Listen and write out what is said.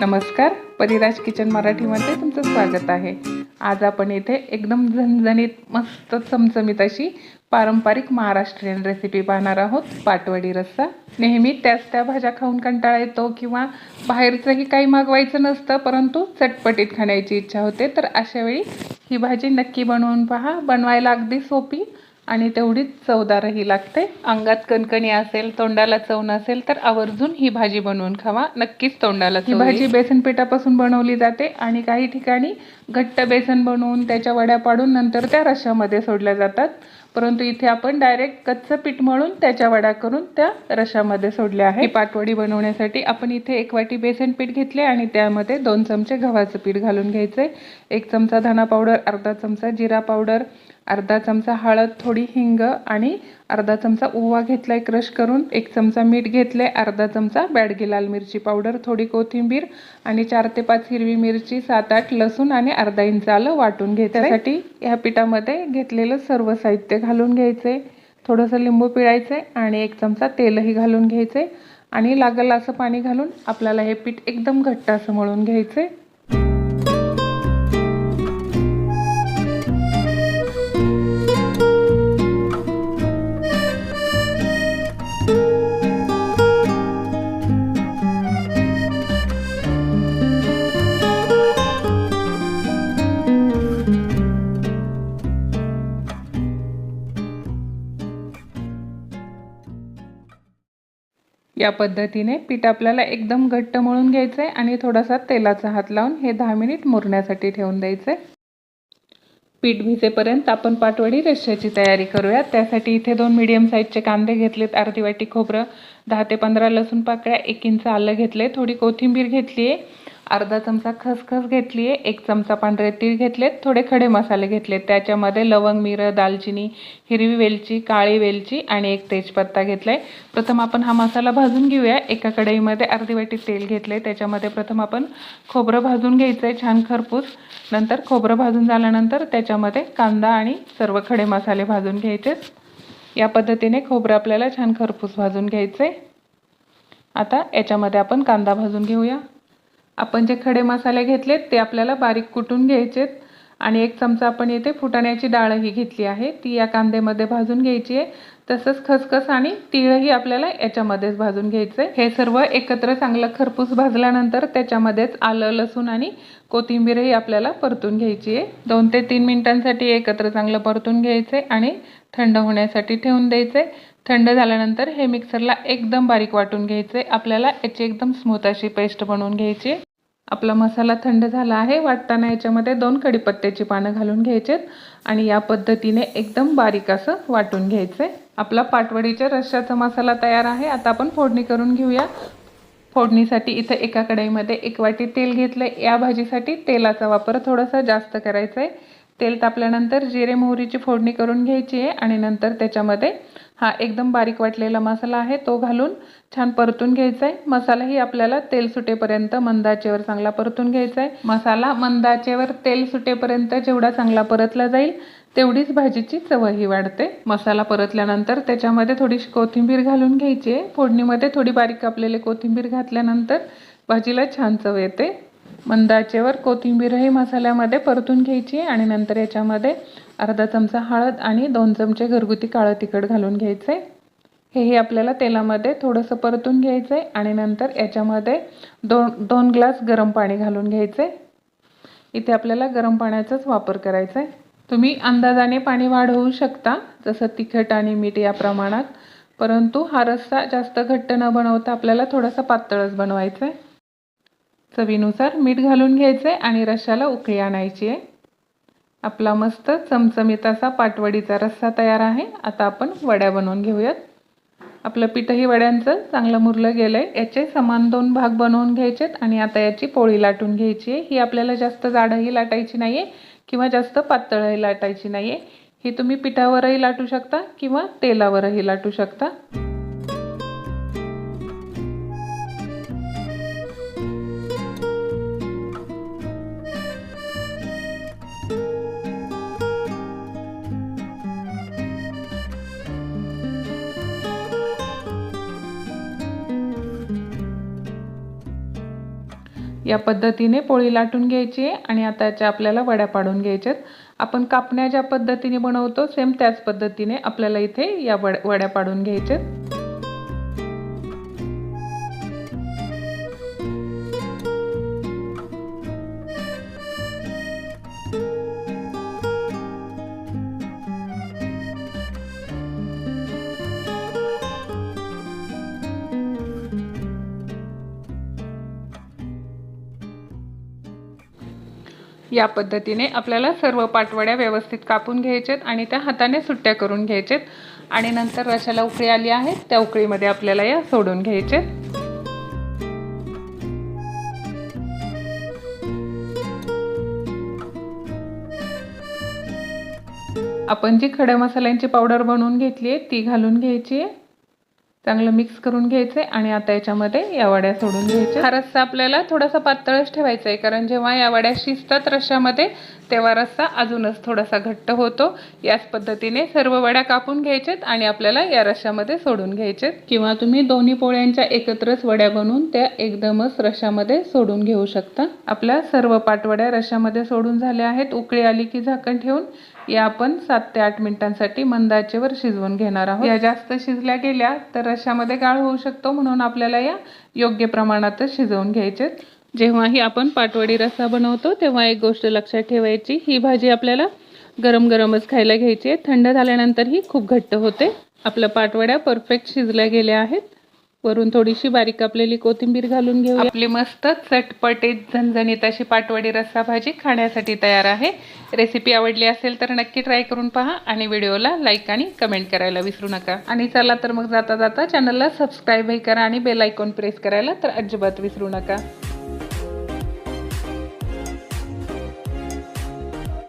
नमस्कार परिराज किचन मराठीमध्ये तुमचं स्वागत आहे. आज आपण इथे एकदम झणझणीत मस्त चमचमीत अशी पारंपरिक महाराष्ट्रीयन रेसिपी पाहणार आहोत. पाटवडी रस्सा. नेहमी त्याच त्या भाज्या खाऊन कंटाळा येतो किंवा बाहेरचंही काही मागवायचं नसतं परंतु चटपटीत खाण्याची इच्छा होते. तर अशा वेळी ही भाजी नक्की बनवून पहा. बनवायला अगदी सोपी आणि तेवढीच चवदारही लागते. अंगात कणकणी असेल तोंडाला चव नसेल तर आवर्जून ही भाजी बनवून खावा. नक्कीच तोंडाला ही भाजी बेसन पिठापासून बनवली जाते आणि काही ठिकाणी घट्ट बेसन बनवून त्याच्या वड्या पाडून नंतर त्या रशामध्ये सोडल्या जातात. परंतु इथे आपण डायरेक्ट कच्चं पीठ मळून त्याच्या वड्या करून त्या रशामध्ये सोडल्या आहे पाटवडी बनवण्यासाठी आपण इथे एक वाटी बेसन पीठ घेतले आणि त्यामध्ये दोन चमचे गव्हाचं पीठ घालून घ्यायचे. एक चमचा धना पावडर अर्धा चमचा जिरा पावडर अर्धा चमचा हळद थोडी हिंग आणि अर्धा चमचा ओवा घेतलाय क्रश करून एक चमचा मीठ घेतले अर्धा चमचा बॅडगी लाल मिरची पावडर थोडी कोथिंबीर आणि चार ते पाच हिरवी मिरची सात आठ लसूण आणि अर्धा इंच आलं वाटून घेण्यासाठी ह्या पिठामध्ये घेतलेलं सर्व साहित्य घालून घ्यायचे थोडंसं लिंबू पिळायचे आणि एक चमचा तेलही घालून घ्यायचे आणि लागल असं पाणी घालून आपल्याला हे पीठ एकदम घट्ट असं मळून घ्यायचे या पद्धतीने पीठ आपल्याला एकदम घट्ट मळून घ्यायचं आहे आणि थोडासा तेलाचा हात लावून हे दहा मिनिट मुरण्यासाठी ठेवून द्यायचं आहे पीठ भिजेपर्यंत आपण पाटवडी रश्श्याची तयारी करूयात त्यासाठी इथे दोन मीडियम साईजचे कांदे घेतलेत अर्धी वाटी खोबरं दहा ते पंधरा लसूण पाकळ्या एक इंच आलं घेतले थोडी कोथिंबीर घेतली आहे अर्धा चमचा खसखस घेतली आहे एक चमचा पांढरे तीळ घेतलेत थोडे खडे मसाले घेतलेत. त्याच्यामध्ये लवंग मिरं दालचिनी हिरवी वेलची काळी वेलची आणि एक तेजपत्ता घेतला आहे प्रथम आपण हा मसाला भाजून घेऊया. एका कढईमध्ये अर्धी वाटी तेल घेतलं आहे त्याच्यामध्ये प्रथम आपण खोबरं भाजून घ्यायचं आहे छान खरपूस. नंतर खोबरं भाजून झाल्यानंतर त्याच्यामध्ये कांदा आणि सर्व खडे मसाले भाजून घ्यायचे. या पद्धतीने खोबरं आपल्याला छान खरपूस भाजून घ्यायचं आहे आता याच्यामध्ये आपण कांदा भाजून घेऊया. आपण जे खडे मसाले घेतलेत ते आपल्याला बारीक कुटून घ्यायचेत. आणि एक चमचा आपण येथे फुटाण्याची डाळही घेतली आहे. ती या कांद्यामध्ये भाजून घ्यायची आहे. तसंच खसखस आणि तिळही आपल्याला याच्यामध्येच भाजून घ्यायचं आहे हे सर्व एकत्र चांगलं खरपूस भाजल्यानंतर त्याच्यामध्येच आलं लसूण आणि कोथिंबीरही आपल्याला परतून घ्यायची आहे. दोन ते तीन मिनिटांसाठी एकत्र चांगलं परतून घ्यायचं आहे आणि थंड होण्यासाठी ठेवून द्यायचं आहे थंड झाल्यानंतर हे मिक्सरला एकदम बारीक वाटून घ्यायचे आपल्याला याची एकदम स्मूथ अशी पेस्ट बनवून घ्यायची आपला मसाला थंड झाला आहे वाटताना याच्यामध्ये दोन कडीपत्त्याची पानं घालून घ्यायचेत आणि या पद्धतीने एकदम बारीक असं वाटून घ्यायचं आहे आपला पाटवडीच्या रश्श्याचा मसाला तयार आहे. आता आपण फोडणी करून घेऊया. फोडणीसाठी इथं एका कढईमध्ये एक वाटी तेल घेतलं आहे या भाजीसाठी तेलाचा वापर थोडासा जास्त करायचा आहे तेल तापल्यानंतर जिरे मोहरीची फोडणी करून घ्यायची आहे आणि नंतर त्याच्यामध्ये हा एकदम बारीक वाटलेला मसाला आहे. तो घालून छान परतून घ्यायचा आहे मसालाही आपल्याला तेल सुटेपर्यंत मंदाचेवर चांगला परतून घ्यायचा आहे मसाला मंदाचेवर तेल सुटेपर्यंत जेवढा चांगला परतला जाईल तेवढीच भाजीची चवही वाढते. मसाला परतल्यानंतर त्याच्यामध्ये थोडीशी कोथिंबीर घालून घ्यायची आहे. फोडणीमध्ये थोडी बारीक कापलेली कोथिंबीर घातल्यानंतर भाजीला छान चव येते. मंदाचेवर कोथिंबीरही मसाल्यामध्ये परतून घ्यायची आणि नंतर याच्यामध्ये अर्धा चमचा हळद आणि दोन चमचे घरगुती काळं तिखट घालून घ्यायचं. आहे हेही आपल्याला तेलामध्ये थोडंसं परतून घ्यायचं आहे आणि नंतर याच्यामध्ये दोन दोन ग्लास गरम पाणी घालून घ्यायचे. इथे आपल्याला गरम पाण्याचाच वापर करायचा आहे तुम्ही अंदाजाने पाणी वाढवू शकता जसं तिखट आणि मीठ या प्रमाणात. परंतु हा रस्सा जास्त घट्ट न बनवता आपल्याला थोडासा पातळच बनवायचा आहे चवीनुसार मीठ घालून घ्यायचं आहे आणि रश्श्याला उकळी आणायची आहे. आपला मस्त चमचमीत असा पाटवडीचा रस्सा तयार आहे. आता आपण वड्या बनवून घेऊयात. आपलं पीठही वड्यांचं चांगलं मुरलं गेलं आहे याचे समान दोन भाग बनवून घ्यायचेत आणि आता याची पोळी लाटून घ्यायची आहे. ही आपल्याला जास्त जाडही लाटायची नाही आहे किंवा जास्त पातळही लाटायची नाही आहे ही तुम्ही पिठावरही लाटू शकता किंवा तेलावरही लाटू शकता. या पद्धतीने पोळी लाटून घ्यायची आहे आणि आता याच्या आपल्याला वड्या पाडून घ्यायच्यात. आपण कापण्या ज्या पद्धतीने बनवतो सेम त्याच पद्धतीने आपल्याला इथे या वड वड्या पाडून घ्यायच्यात. या पद्धतीने आपल्याला सर्व पाटवड्या व्यवस्थित कापून घ्यायच्यात आणि त्या हाताने सुट्ट्या करून घ्यायच्यात आणि नंतर रशाला उकळी आली आहे त्या उकळीमध्ये आपल्याला या सोडून घ्यायचे आपण जी खड्या मसाल्यांची पावडर बनवून घेतली आहे ती घालून घ्यायची आहे. चांगलं मिक्स करून घ्यायचं आहे आणि आता याच्यामध्ये या वड्या सोडून घ्यायच्या. हा रस्सा आपल्याला थोडासा पातळच ठेवायचा आहे कारण जेव्हा या वड्या शिजतात रश्श्यामध्ये तेव्हा रस्सा अजूनच थोडासा घट्ट होतो. याच पद्धतीने सर्व वड्या कापून घ्यायच्यात आणि आपल्याला या रश्श्यामध्ये सोडून घ्यायच्यात किंवा तुम्ही दोन्ही पोळ्यांच्या एकत्रच वड्या बनवून त्या एकदमच रश्श्यामध्ये सोडून घेऊ शकता. आपल्या सर्व पाटवड्या रश्श्यामध्ये सोडून झाल्या आहेत. उकळी आली की झाकण ठेवून या आपण सात ते आठ मिनिटांसाठी मंदाचेवर शिजवून घेणार आहोत. या जास्त शिजल्या गेल्या तर रशामध्ये गाळ होऊ शकतो म्हणून आपल्याला या योग्य प्रमाणातच शिजवून घ्यायचे जेव्हाही आपण पाटवडी रस्सा बनवतो तेव्हा एक गोष्ट लक्षात ठेवायची ही भाजी आपल्याला गरम गरमच खायला घ्यायची आहे. थंड झाल्यानंतर ही खूप घट्ट होते. आपल्या पाटवड्या परफेक्ट शिजल्या गेल्या आहेत. वरून थोडीशी बारीक कापलेली कोथिंबीर घालून घेऊ आपली मस्त चटपटीत झणझणीत अशी पाटवडी रस्सा भाजी खाण्यासाठी तयार आहे. रेसिपी आवडली असेल तर नक्की ट्राय करून पहा आणि व्हिडिओला लाईक आणि कमेंट करायला विसरू नका. आणि चला तर मग जाता जाता चॅनलला सबस्क्राईबही करा आणि बेल आयकॉन प्रेस करायला तर अजिबात विसरू नका.